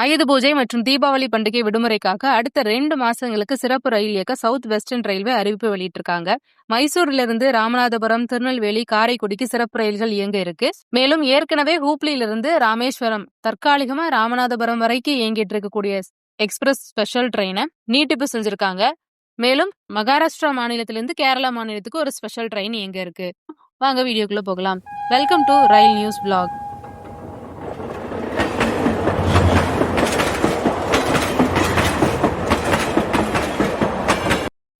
ஆயுத பூஜை மற்றும் தீபாவளி பண்டிகை விடுமுறைக்காக அடுத்த ரெண்டு மாசங்களுக்கு சிறப்பு ரயில் இயக்க சவுத் வெஸ்டர்ன் ரயில்வே அறிவிப்பு வெளியிட்டிருக்காங்க. மைசூரிலிருந்து ராமநாதபுரம் திருநெல்வேலி காரைக்குடிக்கு சிறப்பு ரயில்கள் இயங்க இருக்கு. மேலும் ஏற்கனவே ஹூப்ளியிலிருந்து ராமேஸ்வரம் தற்காலிகமா ராமநாதபுரம் வரைக்கும் இயங்கிட்டு இருக்கக்கூடிய எக்ஸ்பிரஸ் ஸ்பெஷல் ட்ரெயினை நீட்டிப்பு செஞ்சிருக்காங்க. மேலும் மகாராஷ்டிரா மாநிலத்திலிருந்து கேரளா மாநிலத்துக்கு ஒரு ஸ்பெஷல் ட்ரெயின் இயங்க இருக்கு. வாங்க வீடியோக்குள்ள போகலாம். Welcome to rail news blog.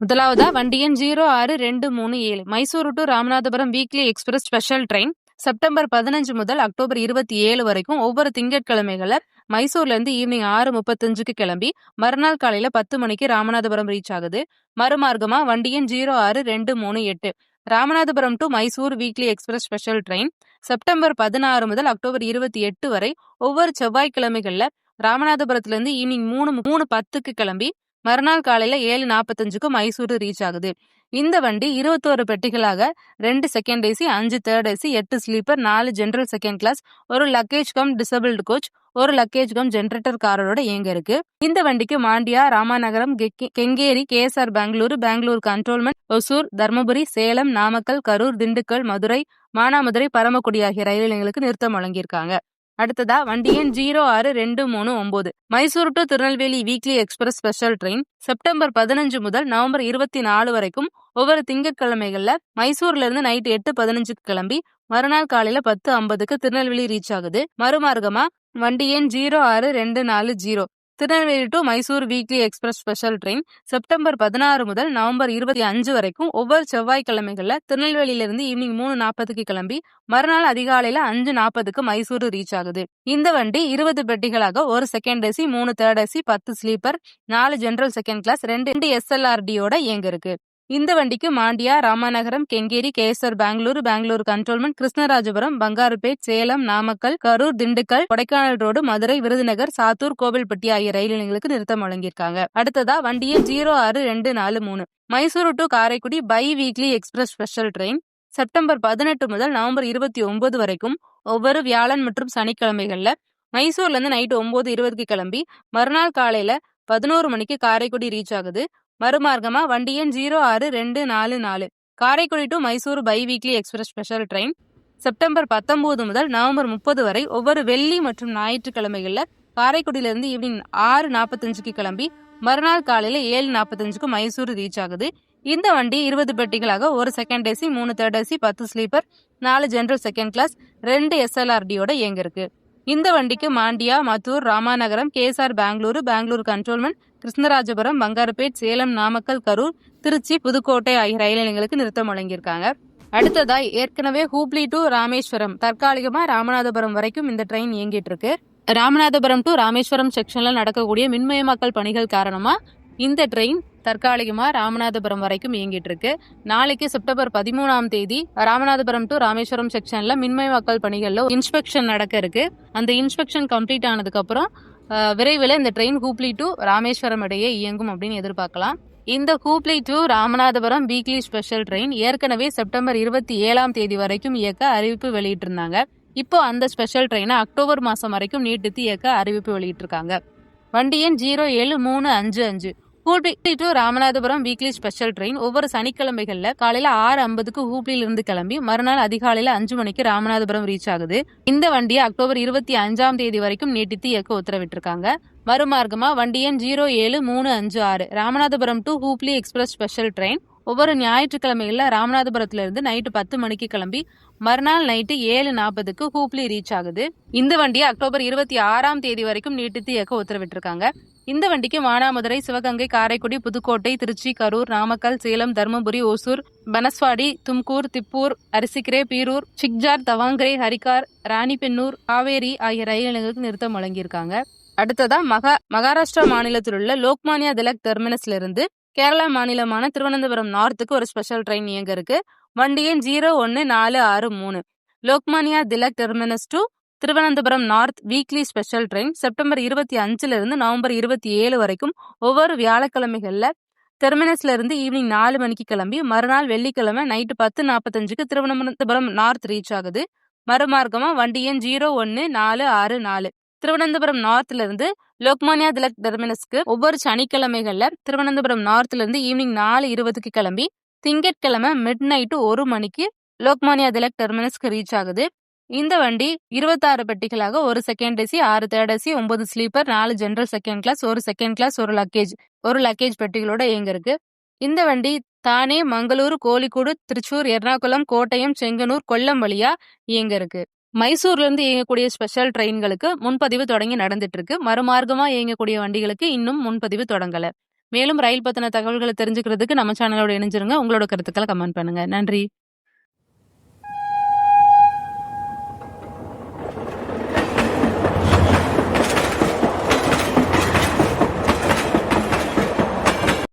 முதலாவதா வண்டி எண் ஜீரோ ஆறு ரெண்டு மூணு ஏழு. Mysuru to Ramanathapuram weekly express special train September பதினஞ்சு முதல் அக்டோபர் இருபத்தி ஏழு வரைக்கும் ஒவ்வொரு திங்கட்கிழமைகள மைசூர்ல இருந்து ஈவினிங் ஆறு முப்பத்தஞ்சுக்கு கிளம்பி மறுநாள் காலையில பத்து மணிக்கு ராமநாதபுரம் ரீச் ஆகுது. மறுமார்க்கமா வண்டி எண் ஜீரோ ஆறு ரெண்டு மூணு எட்டு. Ramanathapuram to Mysore weekly express special train September பதினாறு முதல் அக்டோபர் இருபத்தி எட்டு வரை ஒவ்வொரு செவ்வாய்க்கிழமைகள்ல ராமநாதபுரத்துல ஈவினிங் மூணு மூணு பத்துக்கு கிளம்பி மறுநாள் காலையில ஏழு நாற்பத்தஞ்சுக்கு மைசூரு ரீச் ஆகுது. இந்த வண்டி இருபத்தோரு பெட்டிகளாக ரெண்டு செகண்ட் ஏசி அஞ்சு தேர்ட் ஏசி எட்டு ஸ்லீப்பர் நாலு ஜென்ரல் செகண்ட் கிளாஸ் ஒரு லக்கேஜ் கம் டிசபிள்டு கோச் ஒரு லக்கேஜ் கம் ஜென்ரேட்டர் காரோட இயங்க இருக்கு. இந்த வண்டிக்கு மாண்டியா ராமாநகரம் கெங்கேரி கேஎஸ்ஆர் பெங்களூரு பெங்களூர் கண்ட்ரோல்மெண்ட் ஒசூர் தர்மபுரி சேலம் நாமக்கல் கரூர் திண்டுக்கல் மதுரை மானாமதுரை பரமக்குடி ஆகிய ரயில் நிலையங்களுக்கு நிறுத்தம் வழங்கியிருக்காங்க. அடுத்ததா வண்டி எண் ஜீரோ ஆறு ரெண்டு மூணு ஒன்பது Mysore to Tirunelveli weekly express special train September பதினஞ்சு முதல் நவம்பர் இருபத்தி நாலு வரைக்கும் ஒவ்வொரு திங்கட்கிழமைகளில் மைசூர்ல இருந்து நைட் எட்டு பதினஞ்சுக்கு கிளம்பி மறுநாள் காலையில பத்து ஐம்பதுக்கு திருநெல்வேலி ரீச் ஆகுது. மறுமார்க்கமா வண்டி எண் ஜீரோ ஆறு ரெண்டு நாலு zero. Tirunelveli to Mysore weekly express special train September பதினாறு முதல் நவம்பர் இருபத்தி அஞ்சு வரைக்கும் ஒவ்வொரு செவ்வாய்க்கிழமைகளில் திருநெல்வேலியிலிருந்து ஈவினிங் மூணு நாற்பதுக்கு கிளம்பி மறுநாள் அதிகாலையில் அஞ்சு நாற்பதுக்கு மைசூர் ரீச் ஆகுது. இந்த வண்டி இருபது பெட்டிகளாக ஒரு செகண்ட் ஏசி மூணு தேர்ட் ஏசி பத்து ஸ்லீப்பர் நாலு ஜென்ரல் செகண்ட் கிளாஸ் ரெண்டு எஸ்எல்ஆர்டியோட இயங்க இருக்கு இந்த வண்டிக்கு Mandya Ramanagaram Kengeri KSR Bengaluru Bengaluru cantonment Krishnarajapuram Bangarapet Salem Namakkal Karur Dindigul Kodaikanal road Madurai Virudhunagar Sattur Kovilpatti ஆகிய ரயில் நிலையங்களுக்கு நிறுத்தம் வழங்கியிருக்காங்க. அடுத்ததா வண்டியை ஜீரோ ஆறு ரெண்டு நாலு மூணு. Mysuru to Karaikudi by weekly express special train September பதினெட்டு முதல் நவம்பர் இருபத்தி ஒன்பது வரைக்கும் ஒவ்வொரு வியாழன் மற்றும் சனிக்கிழமைகளில் மைசூர்லேருந்து நைட்டு ஒம்பது இருபதுக்கு கிளம்பி மறுநாள் காலையில் பதினோரு மணிக்கு காரைக்குடி ரீச் ஆகுது. மறுமார்க்கமா வண்டி எண் ஜீரோ ஆறு ரெண்டு நாலு நாலு. Karaikudi to Mysore by weekly express special train. September பத்தொம்போது முதல் நவம்பர் முப்பது வரை ஒவ்வொரு வெள்ளி மற்றும் ஞாயிற்றுக்கிழமைகளில் காரைக்குடியிலிருந்து ஈவினிங் ஆறு நாற்பத்தஞ்சுக்கு கிளம்பி மறுநாள் காலையில் ஏழு நாற்பத்தஞ்சுக்கு மைசூர் ரீச் ஆகுது. இந்த வண்டி இருபது பெட்டிகளாக ஒரு செகண்ட் ஏசி மூணு தேர்ட் ஏசி பத்து ஸ்லீப்பர் நாலு ஜென்ரல் செகண்ட் கிளாஸ் ரெண்டு எஸ்எல்ஆர்டியோட இயங்கிருக்கு இந்த வண்டிக்கு மாண்டியா மத்தூர் ராமாநகரம் கேஎஸ்ஆர் பெங்களூரு பெங்களூர் கண்ட்ரோல்மெண்ட் கிருஷ்ணராஜபுரம் பங்காரப்பேட் சேலம் நாமக்கல் கரூர் திருச்சி புதுக்கோட்டை ஆகிய ரயில் நிலையங்களுக்கு நிறுத்தம் வழங்கியிருக்காங்க. அடுத்ததாய் ஏற்கனவே ஹூப்ளி டு ராமேஸ்வரம் தற்காலிகமாக ராமநாதபுரம் வரைக்கும் இந்த ட்ரெயின் இயங்கிட்டு இருக்கு ராமநாதபுரம் டு ராமேஸ்வரம் செக்ஷன்ல நடக்கக்கூடிய மின்மயமாக்கல் பணிகள் காரணமா இந்த ட்ரெயின் தற்காலிகமாக ராமநாதபுரம் வரைக்கும் இயங்கிட்டு இருக்கு. நாளைக்கு செப்டம்பர் பதிமூணாம் தேதி ராமநாதபுரம் டு ராமேஸ்வரம் செக்ஷன்ல மின்மயமாக்கல் பணிகள்ல இன்ஸ்பெக்ஷன் நடக்க இருக்கு. அந்த இன்ஸ்பெக்ஷன் கம்ப்ளீட் ஆனதுக்கு அப்புறம் விரைவில் இந்த ட்ரெயின் ஹூப்ளி டு ராமேஸ்வரம் இடையே இயங்கும் அப்படின்னு எதிர்பார்க்கலாம். இந்த Hubli to Ramanathapuram weekly special train ஏற்கனவே செப்டம்பர் இருபத்தி ஏழாம் தேதி வரைக்கும் இயக்க அறிவிப்பு வெளியிட்டிருந்தாங்க. இப்போ அந்த ஸ்பெஷல் ட்ரெயினை அக்டோபர் மாதம் வரைக்கும் நீட்டித்து இயக்க அறிவிப்பு வெளியிட்டிருக்காங்க. வண்டி எண் ஜீரோ ஏழு மூணு அஞ்சு அஞ்சு. Hubli to Ramanathapuram weekly special train ஒவ்வொரு சனிக்கிழமைகள்ல காலையில் ஆறு ஐம்பதுக்கு ஹூப்ளியிலிருந்து கிளம்பி மறுநாள் அதிகாலையில் அஞ்சு மணிக்கு ராமநாதபுரம் ரீச் ஆகுது. இந்த வண்டியை அக்டோபர் இருபத்தி அஞ்சாம் தேதி வரைக்கும் நீட்டித்து இயக்க உத்தரவிட்டிருக்காங்க. மறுமார்க்கமாக வண்டி எண் ஜீரோ ஏழு மூணு அஞ்சு ஆறு. Ramanathapuram to Hubli express special train ஒவ்வொரு ஞாயிற்றுக்கிழமைகளில் ராமநாதபுரத்திலிருந்து நைட்டு பத்து மணிக்கு கிளம்பி மறுநாள் நைட்டு ஏழு நாற்பதுக்கு ஹூப்ளி ரீச் ஆகுது. இந்த வண்டியை அக்டோபர் இருபத்தி ஆறாம் தேதி வரைக்கும் நீட்டித்து இயக்க உத்தரவிட்டிருக்காங்க. இந்த வண்டிக்கு மானாமதுரை சிவகங்கை காரைக்குடி புதுக்கோட்டை திருச்சி கரூர் நாமக்கல் சேலம் தருமபுரி ஒசூர் பனஸ்வாடி தும்கூர் திப்பூர் அரிசிக்கிரே பீரூர் சிக்ஜார் தவாங்கரே ஹரிகார் ராணிபென்னூர் காவேரி ஆகிய ரயில் நிலையங்களுக்கு நிறுத்தம் வழங்கியிருக்காங்க. அடுத்ததா மகா மகாராஷ்டிரா மாநிலத்தில் உள்ள லோக்மானியா திலக் டெர்மினஸ்ல இருந்து கேரளா மாநிலமான திருவனந்தபுரம் நார்த்துக்கு ஒரு ஸ்பெஷல் ட்ரெயின் இயங்க இருக்கு. வண்டி எண் ஜீரோ ஒன்று நாலு ஆறு மூணு. Lokmanya Tilak terminus to Thiruvananthapuram north weekly special train September இருபத்தி அஞ்சுலேருந்து நவம்பர் இருபத்தி ஏழு வரைக்கும் ஒவ்வொரு வியாழக்கிழமைகளில் டெர்மினஸ்ல இருந்து ஈவினிங் நாலு மணிக்கு கிளம்பி மறுநாள் வெள்ளிக்கிழமை நைட்டு பத்து நாற்பத்தஞ்சுக்கு திருவனந்தபுரம் நார்த் ரீச் ஆகுது. மறுமார்க்கமாக வண்டி எண் ஜீரோ ஒன்று நாலு ஆறு நாலு. திருவனந்தபுரம் நார்த்ல இருந்து லோக்மானியா திலக் டெர்மினஸ்க்கு ஒவ்வொரு சனிக்கிழமைகளில் திருவனந்தபுரம் நார்த்ல இருந்து ஈவினிங் நாலு இருபதுக்கு கிளம்பி திங்கட்கிழமை மிட் நைட்டு ஒரு மணிக்கு லோக்மானியா திலக் டெர்மினஸ்க்கு ரீச் ஆகுது. இந்த வண்டி இருபத்தாறு பெட்டிகளாக ஒரு செகண்ட் ஏசி ஆறு தேர்ட் ஏசி ஒன்பது ஸ்லீப்பர் நாலு ஜென்ரல் செகண்ட் கிளாஸ் ஒரு செகண்ட் கிளாஸ் ஒரு லக்கேஜ் ஒரு லக்கேஜ் பெட்டிகளோட இயங்க இருக்கு இந்த வண்டி தானே மங்களூரு கோழிக்கூடு திருச்சூர் எர்ணாகுளம் கோட்டயம் செங்கனூர் கொல்லம் வழியா இயங்க இருக்கு மைசூர்ல இருந்து இயங்கக்கூடிய ஸ்பெஷல் ட்ரெயின்களுக்கு முன்பதிவு தொடங்கி நடந்துட்டு இருக்கு மறுமார்க்கமா இயங்கக்கூடிய வண்டிகளுக்கு இன்னும் முன்பதிவு தொடங்கல. மேலும் ரயில் பத்தின தகவல்களை தெரிஞ்சுக்கிறதுக்கு நம்ம சேனலோட இணைஞ்சிருங்க. உங்களோட கருத்துக்களை கமெண்ட் பண்ணுங்க. நன்றி.